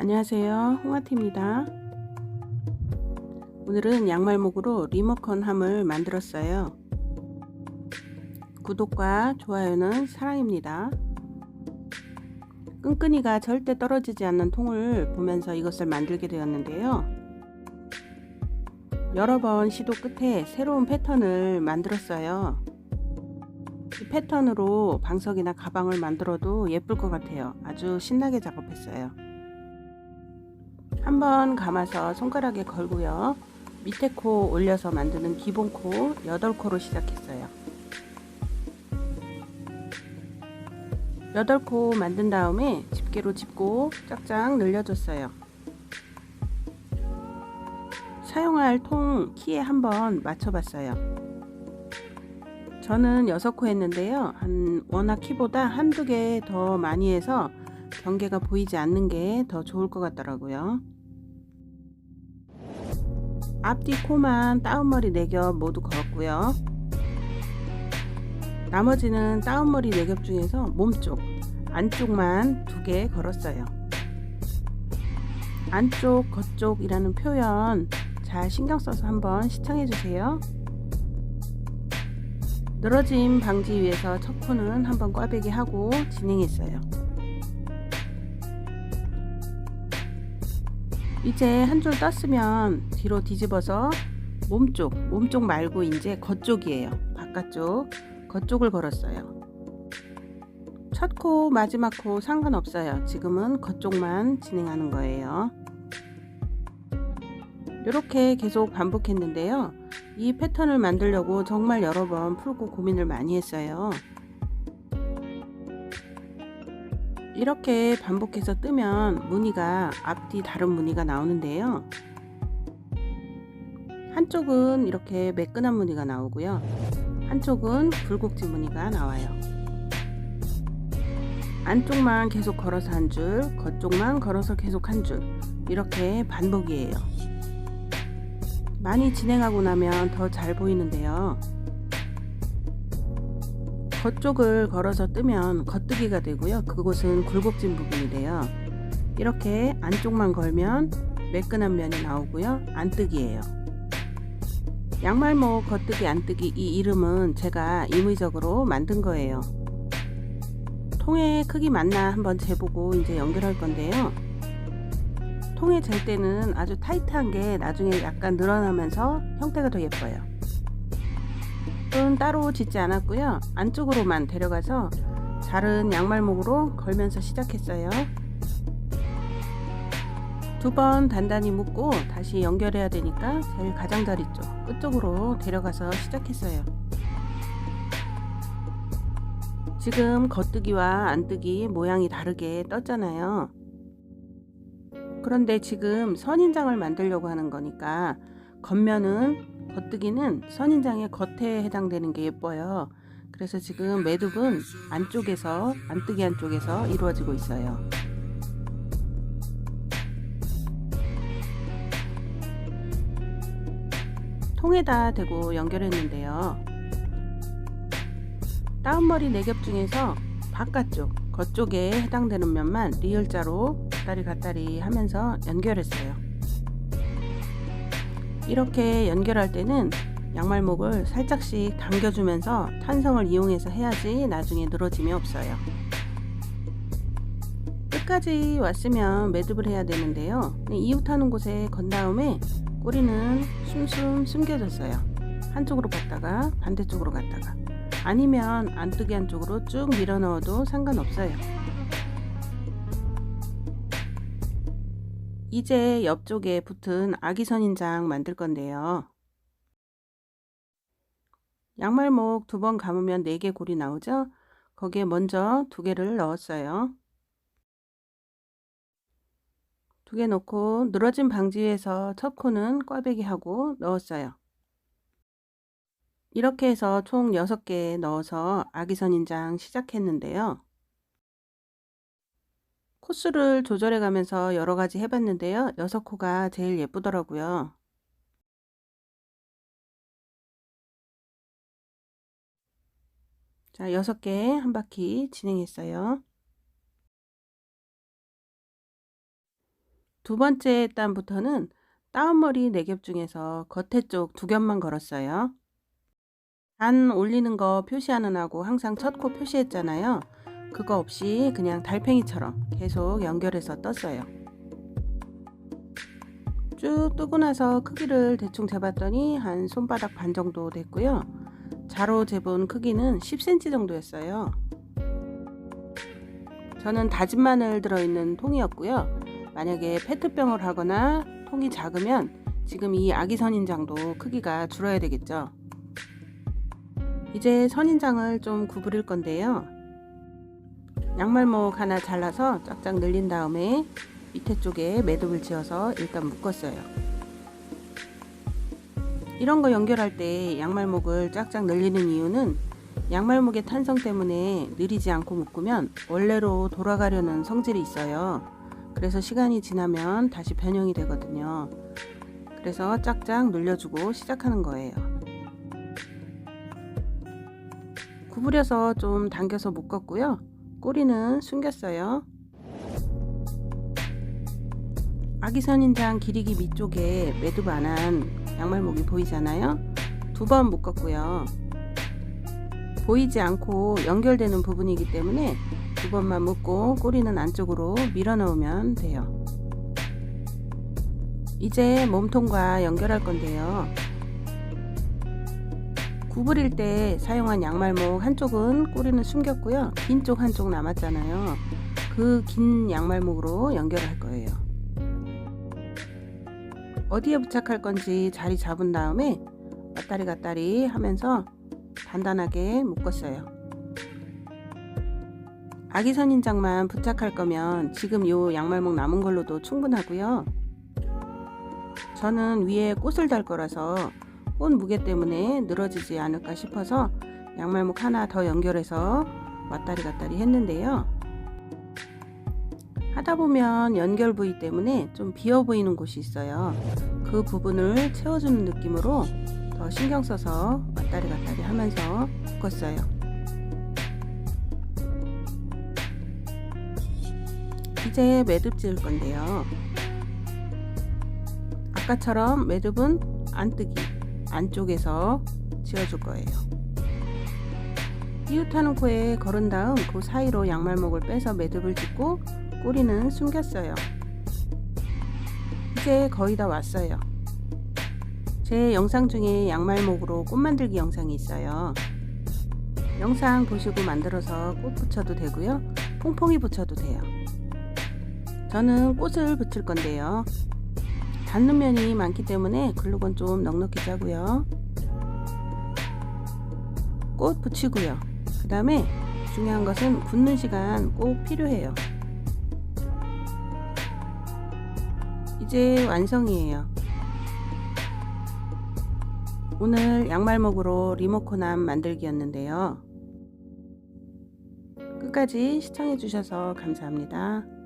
안녕하세요. 홍아티입니다. 오늘은 양말목으로 리모컨 함을 만들었어요. 구독과 좋아요는 사랑입니다. 끈끈이가 절대 떨어지지 않는 통을 보면서 이것을 만들게 되었는데요. 여러 번 시도 끝에 새로운 패턴을 만들었어요. 이 패턴으로 방석이나 가방을 만들어도 예쁠 것 같아요. 아주 신나게 작업했어요 한번 감아서 손가락에 걸고요. 밑에 코 올려서 만드는 기본 코 8코로 시작했어요. 8코 만든 다음에 집게로 짚고 짝짝 늘려줬어요. 사용할 통 키에 한번 맞춰봤어요. 저는 6코 했는데요. 한 워낙 키보다 한두 개 더 많이 해서 경계가 보이지 않는 게 더 좋을 것 같더라고요. 앞뒤 코만 다운머리 4겹 모두 걸었고요. 나머지는 다운머리 4겹 중에서 몸쪽, 안쪽만 2개 걸었어요. 안쪽, 겉쪽이라는 표현 잘 신경 써서 한번 시청해 주세요. 늘어짐 방지 위해서 첫 코는 한번 꽈배기 하고 진행했어요. 이제 한 줄 떴으면 뒤로 뒤집어서 몸쪽, 몸쪽 말고 이제 겉쪽이에요. 바깥쪽, 겉쪽을 걸었어요. 첫 코, 마지막 코 상관없어요. 지금은 겉쪽만 진행하는 거예요. 이렇게 계속 반복했는데요. 이 패턴을 만들려고 정말 여러 번 풀고 고민을 많이 했어요. 이렇게 반복해서 뜨면 무늬가 앞뒤 다른 무늬가 나오는데요. 한쪽은 이렇게 매끈한 무늬가 나오고요. 한쪽은 굴곡진 무늬가 나와요. 안쪽만 계속 걸어서 한 줄, 겉쪽만 걸어서 계속 한 줄, 이렇게 반복이에요. 많이 진행하고 나면 더 잘 보이는데요. 겉쪽을 걸어서 뜨면 겉뜨기가 되고요. 그곳은 굴곡진 부분이래요. 이렇게 안쪽만 걸면 매끈한 면이 나오고요. 안뜨기예요. 양말목 겉뜨기 안뜨기 이 이름은 제가 임의적으로 만든 거예요. 통의 크기 맞나 한번 재보고 이제 연결할 건데요. 통에 잴 때는 아주 타이트한 게 나중에 약간 늘어나면서 형태가 더 예뻐요. 은 따로 짓지 않았고요. 안쪽으로만 데려가서 자른 양말목으로 걸면서 시작했어요. 두 번 단단히 묶고 다시 연결해야 되니까 제일 가장자리 쪽 끝쪽으로 데려가서 시작했어요. 지금 겉뜨기와 안뜨기 모양이 다르게 떴잖아요. 그런데 지금 선인장을 만들려고 하는 거니까 겉면은 겉뜨기는 선인장의 겉에 해당되는 게 예뻐요. 그래서 지금 매듭은 안쪽에서 안뜨기 안쪽에서 이루어지고 있어요. 통에다 대고 연결했는데요. 다운머리 4겹 중에서 바깥쪽, 겉쪽에 해당되는 면만 리을자로 갔다리 갔다리 하면서 연결했어요. 이렇게 연결할 때는 양말목을 살짝씩 당겨주면서 탄성을 이용해서 해야지 나중에 늘어짐이 없어요. 끝까지 왔으면 매듭을 해야 되는데요. 이웃하는 곳에 건 다음에 꼬리는 숨숨 숨겨졌어요. 한쪽으로 갔다가 반대쪽으로 갔다가 아니면 안뜨기 한쪽으로 쭉 밀어 넣어도 상관없어요. 이제 옆쪽에 붙은 아기 선인장 만들 건데요. 양말목 두 번 감으면 4개 골이 나오죠? 거기에 먼저 두 개를 넣었어요. 두 개 넣고 늘어진 방지에서 첫 코는 꽈배기 하고 넣었어요. 이렇게 해서 총 6개 넣어서 아기 선인장 시작했는데요. 코스를 조절해 가면서 여러 가지 해봤는데요. 6코가 제일 예쁘더라고요. 자, 6개 한 바퀴 진행했어요. 두 번째 단부터는 다운머리 4겹 중에서 겉에 쪽 두 겹만 걸었어요. 단 올리는 거 표시 안 하고 항상 첫 코 표시했잖아요. 그거 없이 그냥 달팽이처럼 계속 연결해서 떴어요. 쭉 뜨고 나서 크기를 대충 재봤더니 한 손바닥 반 정도 됐고요. 자로 재본 크기는 10cm 정도였어요. 저는 다진 마늘 들어있는 통이었고요. 만약에 페트병을 하거나 통이 작으면 지금 이 아기 선인장도 크기가 줄어야 되겠죠. 이제 선인장을 좀 구부릴 건데요. 양말목 하나 잘라서 쫙쫙 늘린 다음에 밑에 쪽에 매듭을 지어서 일단 묶었어요. 이런 거 연결할 때 양말목을 쫙쫙 늘리는 이유는 양말목의 탄성 때문에 느리지 않고 묶으면 원래로 돌아가려는 성질이 있어요. 그래서 시간이 지나면 다시 변형이 되거든요. 그래서 짝짝 늘려주고 시작하는 거예요. 구부려서 좀 당겨서 묶었고요. 꼬리는 숨겼어요. 아기 선인장 길이기 밑쪽에 매듭 안한 양말목이 보이잖아요. 두 번 묶었고요. 보이지 않고 연결되는 부분이기 때문에 두 번만 묶고 꼬리는 안쪽으로 밀어 넣으면 돼요. 이제 몸통과 연결할 건데요. 구부릴 때 사용한 양말목 한쪽은 꼬리는 숨겼고요. 긴 쪽 한쪽 남았잖아요. 그 긴 양말목으로 연결할 거예요. 어디에 부착할 건지 자리 잡은 다음에 왔다리 갔다리 하면서 단단하게 묶었어요. 아기 선인장만 부착할 거면 지금 요 양말목 남은 걸로도 충분하고요. 저는 위에 꽃을 달 거라서 꽃 무게 때문에 늘어지지 않을까 싶어서 양말목 하나 더 연결해서 왔다리 갔다리 했는데요. 하다 보면 연결 부위 때문에 좀 비어 보이는 곳이 있어요. 그 부분을 채워주는 느낌으로 더 신경 써서 왔다리 갔다리 하면서 묶었어요. 이제 매듭 지을 건데요. 아까처럼 매듭은 안 뜨기 안쪽에서 지어줄 거예요. 이웃하는 코에 걸은 다음 그 사이로 양말목을 빼서 매듭을 짓고 꼬리는 숨겼어요. 이제 거의 다 왔어요. 제 영상 중에 양말목으로 꽃 만들기 영상이 있어요. 영상 보시고 만들어서 꽃 붙여도 되고요. 퐁퐁이 붙여도 돼요. 저는 꽃을 붙일 건데요. 닿는 면이 많기 때문에 글루건 좀 넉넉히 짜고요. 꽃 붙이고요. 그 다음에 중요한 것은 굳는 시간 꼭 필요해요. 이제 완성이에요. 오늘 양말목으로 리모컨함 만들기였는데요. 끝까지 시청해주셔서 감사합니다.